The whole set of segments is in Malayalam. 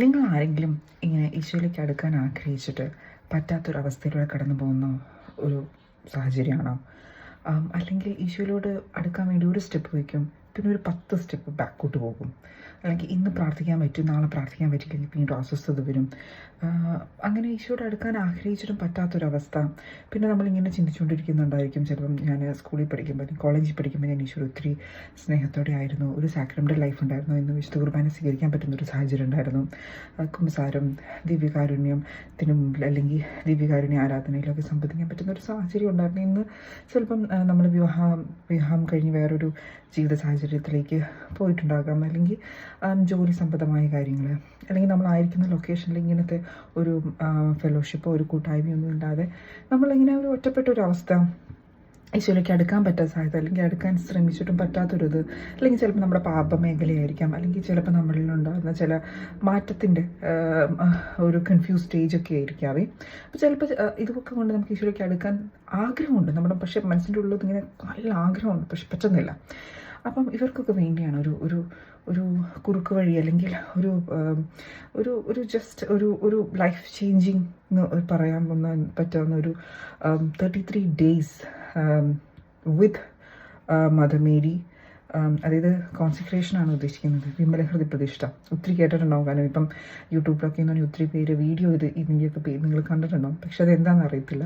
നിങ്ങൾ ആരെങ്കിലും ഇങ്ങനെ ഈശോയിലേക്ക് അടുക്കാൻ ആഗ്രഹിച്ചിട്ട് പറ്റാത്തൊരവസ്ഥയിലൂടെ കടന്നു പോകുന്ന ഒരു സാഹചര്യമാണോ? അല്ലെങ്കിൽ ഈശോയിലോട് അടുക്കാൻ വേണ്ടി ഒരു സ്റ്റെപ്പ് വയ്ക്കും? പിന്നെ ഒരു പത്ത് സ്റ്റെപ്പ് ബാക്കോട്ട് പോകും. അല്ലെങ്കിൽ ഇന്ന് പ്രാർത്ഥിക്കാൻ പറ്റും നാളെ പ്രാർത്ഥിക്കാൻ പറ്റില്ലെങ്കിൽ പിന്നീട് അസ്വസ്ഥത വരും. അങ്ങനെ ഈശോയോട് അടുക്കാൻ ആഗ്രഹിച്ചിട്ടും പറ്റാത്തൊരവസ്ഥ. പിന്നെ നമ്മളിങ്ങനെ ചിന്തിച്ചുകൊണ്ടിരിക്കുന്നുണ്ടായിരിക്കും. ചിലപ്പം ഞാൻ സ്കൂളിൽ പഠിക്കുമ്പോൾ അല്ലെങ്കിൽ കോളേജിൽ പഠിക്കുമ്പോൾ ഞാൻ ഈശോ ഒത്തിരി സ്നേഹത്തോടെ ആയിരുന്നു. ഒരു സാക്രമന്റെ ലൈഫ് ഉണ്ടായിരുന്നു. ഇന്ന് വിശുദ്ധ കുർബാന സ്വീകരിക്കാൻ പറ്റുന്ന ഒരു സാഹചര്യം ഉണ്ടായിരുന്നു. കുംസാരം ദിവ്യകാരുണ്യത്തിനു മുമ്പിൽ അല്ലെങ്കിൽ ദിവ്യകാരുണ്യ ആരാധനയിലൊക്കെ സംബന്ധിക്കാൻ പറ്റുന്ന ഒരു സാഹചര്യം ഉണ്ടായിരുന്നു. ഇന്ന് ചിലപ്പം നമ്മൾ വിവാഹം വിവാഹം കഴിഞ്ഞ് വേറൊരു ജീവിത സാഹചര്യത്തിലേക്ക് പോയിട്ടുണ്ടാകാം. അല്ലെങ്കിൽ ജോലി സംബന്ധമായ കാര്യങ്ങൾ. അല്ലെങ്കിൽ നമ്മളായിരിക്കുന്ന ലൊക്കേഷനിൽ ഇങ്ങനത്തെ ഒരു ഫെലോഷിപ്പോ ഒരു കൂട്ടായ്മയൊന്നും ഇല്ലാതെ നമ്മളിങ്ങനെ ഒരു ഒറ്റപ്പെട്ട ഒരു അവസ്ഥ ഈശോയിലേക്ക് അടുക്കാൻ പറ്റാത്ത സാധ്യത അല്ലെങ്കിൽ അടുക്കാൻ ശ്രമിച്ചിട്ടും പറ്റാത്തൊരിത് അല്ലെങ്കിൽ ചിലപ്പോൾ നമ്മുടെ പാപ മേഖലയായിരിക്കാം അല്ലെങ്കിൽ ചിലപ്പോൾ നമ്മളിൽ ഉണ്ടാകുന്ന ചില മാറ്റത്തിന്റെ ഒരു കൺഫ്യൂസ് സ്റ്റേജൊക്കെ ആയിരിക്കാവേ. അപ്പോൾ ചിലപ്പോൾ ഇതൊക്കെ കൊണ്ട് നമുക്ക് ഈശോയിലേക്ക് അടുക്കാൻ ആഗ്രഹമുണ്ട്. നമ്മുടെ പക്ഷേ മനസ്സിന്റെ ഉള്ളിൽ ഇങ്ങനെ നല്ല ആഗ്രഹമുണ്ട് പക്ഷെ പറ്റുന്നില്ല. അപ്പം ഇവർക്കൊക്കെ വേണ്ടിയാണ് ഒരു ഒരു ഒരു കുറുക്ക് വഴി അല്ലെങ്കിൽ ഒരു ഒരു ഒരു ജസ്റ്റ് ഒരു ഒരു ലൈഫ് ചേഞ്ചിങ് എന്ന് പറയാൻ വന്ന പറ്റാവുന്ന ഒരു thirty three days with mother Mary. അതായത് കോൺസെൻട്രേഷനാണ് ഉദ്ദേശിക്കുന്നത്. വിമലഹൃദയ പ്രതിഷ്ഠ. ഒത്തിരി കേട്ടിട്ടുണ്ടാവും. കാരണം ഇപ്പം യൂട്യൂബിലൊക്കെ എന്ന് ഒത്തിരി പേര് വീഡിയോ ഇത് ഇതിന്റെയൊക്കെ പേര് നിങ്ങൾ കണ്ടിട്ടുണ്ടാവും. പക്ഷെ അത് എന്താണെന്ന് അറിയത്തില്ല.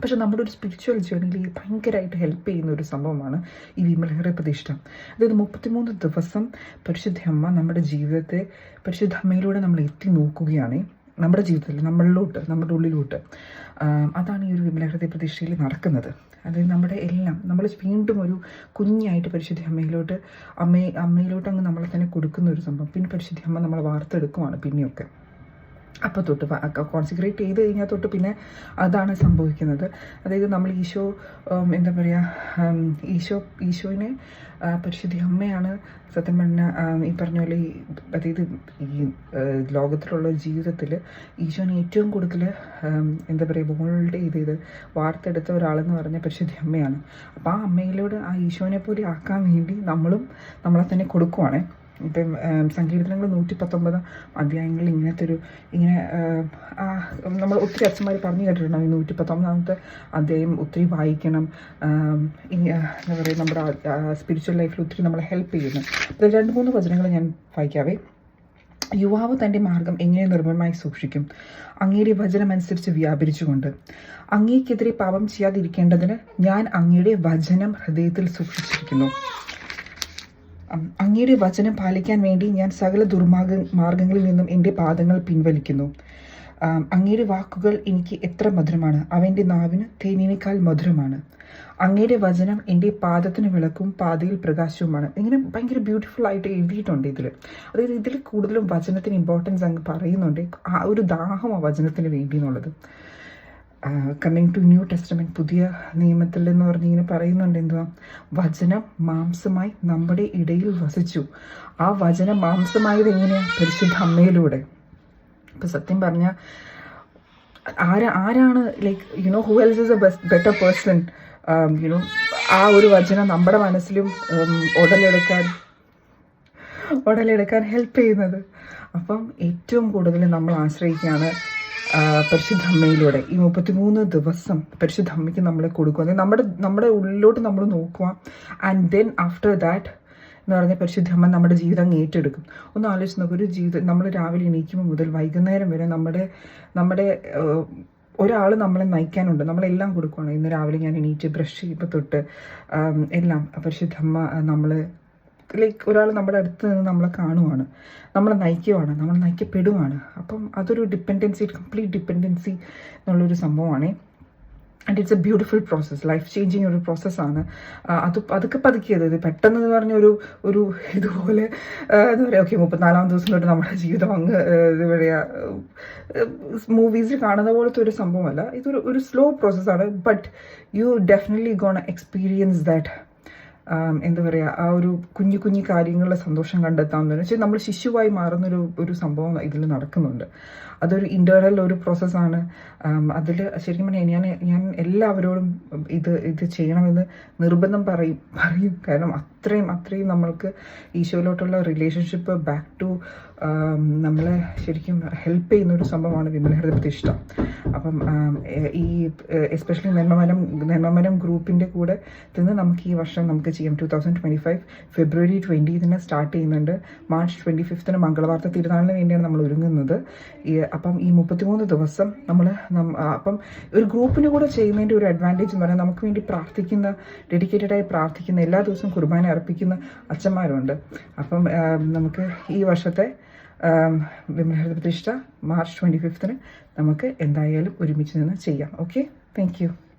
പക്ഷെ നമ്മുടെ ഒരു സ്പിരിച്വൽ ജേർണിയിൽ ഭയങ്കരമായിട്ട് ഹെൽപ്പ് ചെയ്യുന്ന ഒരു സംഭവമാണ് ഈ വിമലഹര പ്രതിഷ്ഠ. അതായത് മുപ്പത്തിമൂന്ന് ദിവസം പരിശുദ്ധ അമ്മ നമ്മുടെ ജീവിതത്തെ പരിശുദ്ധ അമ്മയിലൂടെ നമ്മൾ എത്തി നോക്കുകയാണ്. നമ്മുടെ ജീവിതത്തിൽ നമ്മളിലോട്ട് നമ്മുടെ ഉള്ളിലോട്ട്. അതാണ് ഈ ഒരു വിമലഹൃദയ പ്രതിഷ്ഠയിൽ നടക്കുന്നത്. അതായത് നമ്മുടെ എല്ലാം നമ്മൾ വീണ്ടും ഒരു കുഞ്ഞായിട്ട് പരിശുദ്ധി അമ്മയിലോട്ട് അമ്മയെ അമ്മയിലോട്ട് അങ്ങ് നമ്മളെ തന്നെ കൊടുക്കുന്ന ഒരു സംഭവം. പിന്നെ പരിശുദ്ധി അമ്മ നമ്മളെ വാർത്തെടുക്കുവാണ് പിന്നെയൊക്കെ. അപ്പോൾ തൊട്ട് കോൺസെൻട്രേറ്റ് ചെയ്ത് കഴിഞ്ഞാൽ തൊട്ട് പിന്നെ അതാണ് സംഭവിക്കുന്നത്. അതായത് നമ്മൾ ഈശോ എന്താ പറയുക ഈശോ ഈശോനെ പരിശുദ്ധി അമ്മയാണ് സത്യം പറഞ്ഞാൽ ഈ പറഞ്ഞ പോലെ ഈ അതായത് ഈ ലോകത്തിലുള്ള ജീവിതത്തിൽ ഈശോനെ ഏറ്റവും കൂടുതൽ എന്താ പറയുക ബോൾഡ് ചെയ്ത് ചെയ്ത് വാർത്തെടുത്ത ഒരാളെന്ന് പറഞ്ഞ പരിശുദ്ധി അമ്മയാണ്. അപ്പോൾ ആ അമ്മയിലൂടെ ആ ഈശോനെ പോലെ ആക്കാൻ വേണ്ടി നമ്മളും നമ്മളെ തന്നെ കൊടുക്കുവാണേ. ഇപ്പം സങ്കീർത്തനങ്ങൾ നൂറ്റി പത്തൊമ്പത് അധ്യായങ്ങളിൽ ഇങ്ങനത്തെ ഒരു ഇങ്ങനെ നമ്മൾ ഒത്തിരി അച്ഛന്മാർ പറഞ്ഞു കേട്ടിട്ടുണ്ടാവും ഈ നൂറ്റി പത്തൊമ്പതാമത്തെ അധ്യായം ഒത്തിരി വായിക്കണം. എന്താ പറയുക നമ്മുടെ സ്പിരിച്വൽ ലൈഫിൽ ഒത്തിരി നമ്മളെ ഹെൽപ്പ് ചെയ്യുന്നു. അതിൽ രണ്ട് മൂന്ന് വചനങ്ങൾ ഞാൻ വായിക്കാവേ. യുവാവ് തന്റെ മാർഗം എങ്ങനെ നിർമ്മമായി സൂക്ഷിക്കും? അങ്ങയുടെ വചനമനുസരിച്ച് വ്യാപരിച്ചുകൊണ്ട്. അങ്ങേക്കെതിരെ പാപം ചെയ്യാതിരിക്കേണ്ടതിന് ഞാൻ അങ്ങയുടെ വചനം ഹൃദയത്തിൽ സൂക്ഷിച്ചിരിക്കുന്നു. അങ്ങയുടെ വചനം പാലിക്കാൻ വേണ്ടി ഞാൻ സകല ദുർമാർഗ മാർഗങ്ങളിൽ നിന്നും എന്റെ പാദങ്ങൾ പിൻവലിക്കുന്നു. അങ്ങയുടെ വാക്കുകൾ എനിക്ക് എത്ര മധുരമാണ്. അവന്റെ നാവിന് തേനിനേക്കാൾ മധുരമാണ്. അങ്ങയുടെ വചനം എന്റെ പാദത്തിന് വിളക്കും പാതയിൽ പ്രകാശവുമാണ്. ഇങ്ങനെ ഭയങ്കര ബ്യൂട്ടിഫുൾ ആയിട്ട് എഴുതിയിട്ടുണ്ട് ഇതിൽ അതായത് ഇതിൽ കൂടുതലും വചനത്തിന് ഇമ്പോർട്ടൻസ് അങ്ങ് പറയുന്നുണ്ട്. ആ ഒരു ദാഹം ആ വചനത്തിന് വേണ്ടി എന്നുള്ളത് കമ്മിങ് ടു ന്യൂ ടെസ്റ്റമെന്റ് പുതിയ നിയമത്തിൽ എന്ന് പറഞ്ഞ് ഇങ്ങനെ പറയുന്നുണ്ട് എന്തുവാ? വചനം മാംസമായി നമ്മുടെ ഇടയിൽ വസിച്ചു. ആ വചനം മാംസമായത് എങ്ങനെയാ? പരിശുദ്ധ അമ്മയിലൂടെ. ഇപ്പം സത്യം പറഞ്ഞ ആരാ ആരാണ് like you know who else is a better person you know ആ ഒരു വചനം നമ്മുടെ മനസ്സിലും ഉടലെടുക്കാൻ ഉടലെടുക്കാൻ ഹെൽപ്പ് ചെയ്യുന്നത്. അപ്പം ഏറ്റവും കൂടുതൽ നമ്മൾ ആശ്രയിക്കുകയാണ് ആ, പരിശുദ്ധ അമ്മയിലൂടെ ഈ മുപ്പത്തിമൂന്ന് ദിവസം പരിശുദ്ധമ്മയ്ക്ക് നമ്മൾ കൊടുക്കുക നമ്മുടെ നമ്മുടെ ഉള്ളിലോട്ട് നമ്മൾ നോക്കുക ആൻഡ് ദെൻ ആഫ്റ്റർ ദാറ്റ് എന്ന് പറഞ്ഞാൽ പരിശുദ്ധമ്മ നമ്മുടെ ജീവിതം ഏറ്റെടുക്കും. ഒന്ന് ആലോചിച്ച് നോക്കുക ഒരു ജീവിതം നമ്മൾ രാവിലെ എണീക്കുമ്പോൾ മുതൽ വൈകുന്നേരം വരെ നമ്മുടെ നമ്മുടെ ഒരാൾ നമ്മളെ നയിക്കാനുണ്ട്. നമ്മളെല്ലാം കൊടുക്കുകയാണ് ഇന്ന് രാവിലെ ഞാൻ എണീറ്റ് ബ്രഷ് ചെയ്യുമ്പോൾ തൊട്ട് എല്ലാം പരിശുദ്ധമ്മ നമ്മൾ ലൈക്ക് ഒരാൾ നമ്മുടെ അടുത്ത് നിന്ന് നമ്മളെ കാണുവാണ്. നമ്മളെ നയിക്കുവാണ്. നമ്മൾ നയിക്കപ്പെടുവാണ്. അപ്പം അതൊരു ഡിപ്പെൻഡൻസി കംപ്ലീറ്റ് ഡിപ്പെൻഡൻസി എന്നുള്ളൊരു സംഭവമാണ്. And it's a beautiful process life changing ഒരു പ്രോസസ്സാണ് അത് അതൊക്കെ പതുക്കിയത് ഇത് പെട്ടെന്ന് എന്ന് പറഞ്ഞ ഒരു ഒരു ഇതുപോലെ എന്താ പറയുക ഓക്കെ മുപ്പത്തിനാലാം ദിവസം തൊട്ട് നമ്മുടെ ജീവിതം അങ്ങ് എന്താ പറയുക മൂവീസിൽ കാണുന്ന പോലത്തെ ഒരു സംഭവമല്ല. ഇതൊരു ഒരു സ്ലോ പ്രോസസ്സാണ് but you definitely gone experience that എന്താ പറയുക ആ ഒരു കുഞ്ഞു കുഞ്ഞു കാര്യങ്ങളിലെ സന്തോഷം കണ്ടെത്താമെന്ന് വെച്ചാൽ നമ്മൾ ശിശുവായി മാറുന്നൊരു ഒരു സംഭവം ഇതിൽ നടക്കുന്നുണ്ട്. അതൊരു ഇന്റേർണൽ ഒരു പ്രോസസ്സാണ് അതിൽ ശരിക്കും പറഞ്ഞാൽ ഞാൻ ഞാൻ എല്ലാവരോടും ഇത് ഇത് ചെയ്യണമെന്ന് നിർബന്ധം പറയും പറയും. കാരണം അത്രയും അത്രയും നമ്മൾക്ക് ഈശോയിലോട്ടുള്ള റിലേഷൻഷിപ്പ് ബാക്ക് ടു നമ്മളെ ശരിക്കും ഹെൽപ്പ് ചെയ്യുന്ന ഒരു സംഭവമാണ് വിമലഹൃദ പ്രതിഷ്ഠ അപ്പം ഈ എസ്പെഷ്യലി നെന്മമരം നെന്മമരം ഗ്രൂപ്പിന്റെ കൂടെ നിന്ന് നമുക്ക് ഈ വർഷം നമുക്ക് ചെയ്യാം. Two thousand twenty five February ട്വന്റീതിന് start ചെയ്യുന്നുണ്ട്. മാർച്ച് ട്വന്റി ഫിഫ്തിന് മംഗളവാർത്ത തിരുനാളിന് വേണ്ടിയാണ് നമ്മൾ ഒരുങ്ങുന്നത്. അപ്പം ഈ മുപ്പത്തിമൂന്ന് ദിവസം നമ്മൾ അപ്പം ഒരു ഗ്രൂപ്പിന് കൂടെ ചെയ്യുന്നതിന്റെ ഒരു അഡ്വാന്റേജ് എന്ന് പറഞ്ഞാൽ നമുക്ക് വേണ്ടി പ്രാർത്ഥിക്കുന്ന ഡെഡിക്കേറ്റഡായി പ്രാർത്ഥിക്കുന്ന എല്ലാ ദിവസവും കുർബാന അർപ്പിക്കുന്ന അച്ഛന്മാരുണ്ട്. അപ്പം നമുക്ക് ഈ വർഷത്തെ വിമലഹരിത പ്രതിഷ്ഠ മാർച്ച് ട്വന്റി ഫിഫ്തിന് നമുക്ക് എന്തായാലും ഒരുമിച്ച് നിന്ന് ചെയ്യാം. Okay thank